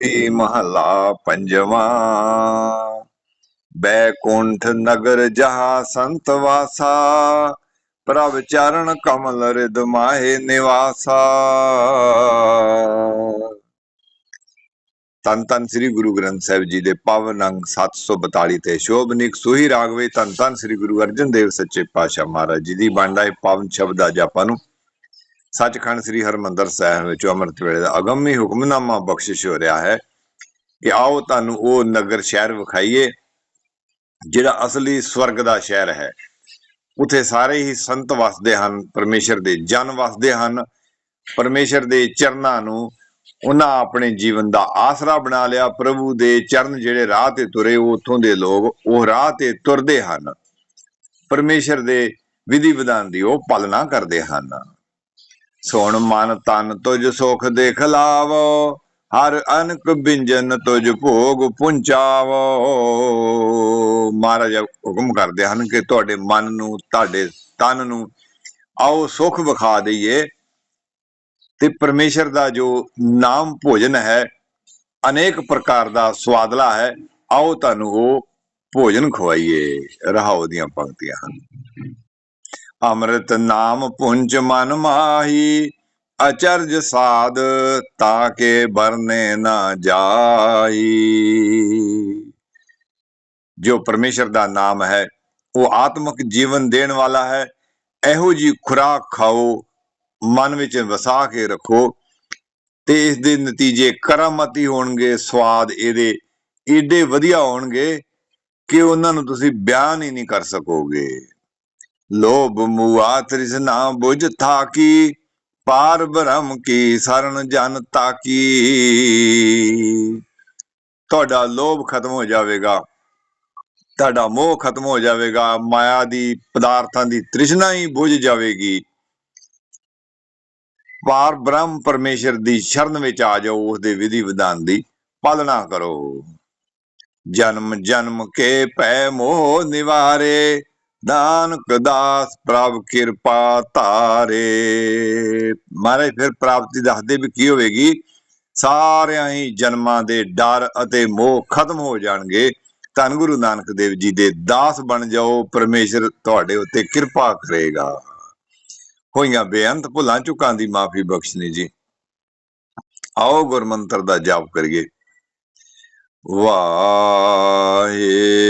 ਈ ਮਹਲਾ ਪੰਜਵਾ। ਬੈਕੁੰਠ ਨਗਰ ਜਹਾ ਸੰਤ ਵਾਸਾ, ਪ੍ਰਭ ਚਰਨ ਕਮਲ ਰਿਦ ਮਾਹੇ ਨਿਵਾਸਾ। ਤਨ ਤਨ ਸ੍ਰੀ ਗੁਰੂ ਗ੍ਰੰਥ ਸਾਹਿਬ ਜੀ ਦੇ ਪਾਵਨ ਅੰਗ 742 ਤੇ ਸ਼ੋਭਨਿਕ ਸੋਹੀ ਰਾਗਵੇ ਤਨ ਤਨ ਸ੍ਰੀ ਗੁਰੂ ਅਰਜਨ ਦੇਵ ਸੱਚੇ ਪਾਤਸ਼ਾਹ ਮਹਾਰਾਜ ਜੀ ਦੀ ਬਾਣੀ ਪਾਵਨ ਸ਼ਬਦ ਅੱਜ ਆਪਾਂ ਨੂੰ ਸੱਚਖੰਡ ਸ੍ਰੀ ਹਰਮੰਦਰ ਸਾਹਿਬ ਵਿੱਚ ਅੰਮ੍ਰਿਤ ਵੇਲੇ ਦਾ ਅਗੰਮੀ ਹੁਕਮਨਾਮਾ ਬਖਸ਼ਿਸ਼ ਹੋ ਰਿਹਾ ਹੈ ਕਿ ਆਓ ਤੁਹਾਨੂੰ ਉਹ ਨਗਰ ਸ਼ਹਿਰ ਵਿਖਾਈਏ, ਜਿਹੜਾ ਅਸਲੀ ਸਵਰਗ ਦਾ ਸ਼ਹਿਰ ਹੈ। ਉਥੇ ਸਾਰੇ ਹੀ ਸੰਤ ਵਸਦੇ ਹਨ, ਪਰਮੇਸ਼ਰ ਦੇ ਜਨ ਵਸਦੇ ਹਨ। ਪਰਮੇਸ਼ਰ ਦੇ ਚਰਨਾਂ ਨੂੰ ਉਹਨਾਂ ਆਪਣੇ ਜੀਵਨ ਦਾ ਆਸਰਾ ਬਣਾ ਲਿਆ। ਪ੍ਰਭੂ ਦੇ ਚਰਨ ਜਿਹੜੇ ਰਾਹ ਤੇ ਤੁਰੇ ਉਹ ਉਥੋਂ ਦੇ ਲੋਕ ਉਹ ਰਾਹ ਤੇ ਤੁਰਦੇ ਹਨ। ਪਰਮੇਸ਼ਰ ਦੇ ਵਿਧੀ ਵਿਧਾਨ ਦੀ ਉਹ ਪਾਲਣਾ ਕਰਦੇ ਹਨ। ਸੁਣ ਮਨ ਤਨ ਤੁਜ ਸੁਖ ਦੇਖ ਲਾਵੋ, ਹਰ ਅਨਕ ਬਿੰਜਨ ਤੁਜ ਭੋਗ ਪੁੰਚਾਵੋ। ਮਹਾਰਾਜ ਹੁਕਮ ਕਰਦੇ ਹਨ ਕਿ ਤੁਹਾਡੇ ਮਨ ਨੂੰ, ਤੁਹਾਡੇ ਤਨ ਨੂੰ ਆਓ ਸੁਖ ਵਿਖਾ ਦਈਏ ਤੇ ਪਰਮੇਸ਼ਰ ਦਾ ਜੋ ਨਾਮ ਭੋਜਨ ਹੈ, ਅਨੇਕ ਪ੍ਰਕਾਰ ਦਾ ਸਵਾਦਲਾ ਹੈ, ਆਓ ਤੁਹਾਨੂੰ ਉਹ ਭੋਜਨ ਖਵਾਈਏ। ਰਹਾਉ ਦੀਆਂ ਪੰਕਤੀਆਂ ਹਨ। ਅੰਮ੍ਰਿਤ ਨਾਮ ਪੁੰਜ ਮਨ ਮਾਹੀ, ਅਚਰਜ ਸਾਧ ਤਾਂ ਕੇ ਬਰਨੇ ਨਾ ਜਾਈ ਜੋ ਪਰਮੇਸ਼ਰ ਦਾ ਨਾਮ ਹੈ, ਉਹ ਆਤਮਿਕ ਜੀਵਨ ਦੇਣ ਵਾਲਾ ਹੈ। ਇਹੋ ਜੀ ਖੁਰਾਕ ਖਾਓ, ਮਨ ਵਿੱਚ ਵਸਾ ਕੇ ਰੱਖੋ, ਤੇ ਇਸ ਦੇ ਨਤੀਜੇ ਕਰਮਤੀ ਹੋਣਗੇ, ਸਵਾਦ ਇਹਦੇ ਏਡੇ ਵਧੀਆ ਹੋਣਗੇ ਕਿ ਉਹਨਾਂ ਨੂੰ ਤੁਸੀਂ ਬਿਆਨ ਹੀ ਨਹੀਂ ਕਰ ਸਕੋਗੇ। ਲੋਭ ਮੂਆ ਤ੍ਰਿਸ਼ਨਾ ਬੁਝ ਥਾਕੀ, ਪਾਰ ਬ੍ਰਹਮ ਕੀ ਸਰਣ ਜਨ ਤਾਕੀ। ਤੁਹਾਡਾ ਲੋਭ ਖਤਮ ਹੋ ਜਾਵੇਗਾ। ਤੁਹਾਡਾ ਮੋਹ ਖਤਮ ਹੋ ਜਾਵੇਗਾ। ਮਾਇਆ ਦੀ ਪਦਾਰਥਾਂ ਦੀ ਤ੍ਰਿਸ਼ਨਾ ਹੀ ਬੁਝ ਜਾਵੇਗੀ। ਪਾਰ ਬ੍ਰਹਮ ਪਰਮੇਸ਼ਰ ਦੀ ਸ਼ਰਨ ਵਿੱਚ ਆ ਜਾਓ ਉਸ ਦੇ ਵਿਧੀ ਵਿਧਾਨ ਦੀ ਪਾਲਣਾ ਕਰੋ। ਜਨਮ ਜਨਮ ਕੇ ਪੈ ਮੋਹ ਨਿਵਾਰੇ। ਨਾਨਕ ਦਾਸ ਪ੍ਰਭ ਕਿਰਪਾ ਧਾਰੇ। ਮਾਰੇ ਫਿਰ ਪ੍ਰਾਪਤੀ ਦੱਸਦੇ ਵੀ ਕੀ ਹੋਵੇਗੀ? ਸਾਰਿਆਂ ਹੀ ਜਨਮਾਂ ਦੇ ਡਰ ਅਤੇ ਮੋਹ ਖਤਮ ਹੋ ਜਾਣਗੇ। ਧੰਨ ਗੁਰੂ ਨਾਨਕ ਦੇਵ ਜੀ ਦੇ ਦਾਸ ਬਣ ਜਾਓ, ਪਰਮੇਸ਼ਰ ਤੁਹਾਡੇ ਉੱਤੇ ਕਿਰਪਾ ਕਰੇਗਾ। ਹੋਈਆਂ ਬੇਅੰਤ ਭੁੱਲਾਂ, ਚੁੱਕਾਂ ਦੀ ਮਾਫੀ ਬਖਸ਼ਣੀ ਜੀ। ਆਓ ਗੁਰਮੰਤਰ ਦਾ ਜਾਪ ਕਰੀਏ। ਵਾਹਿਗੁਰੂ।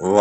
Why?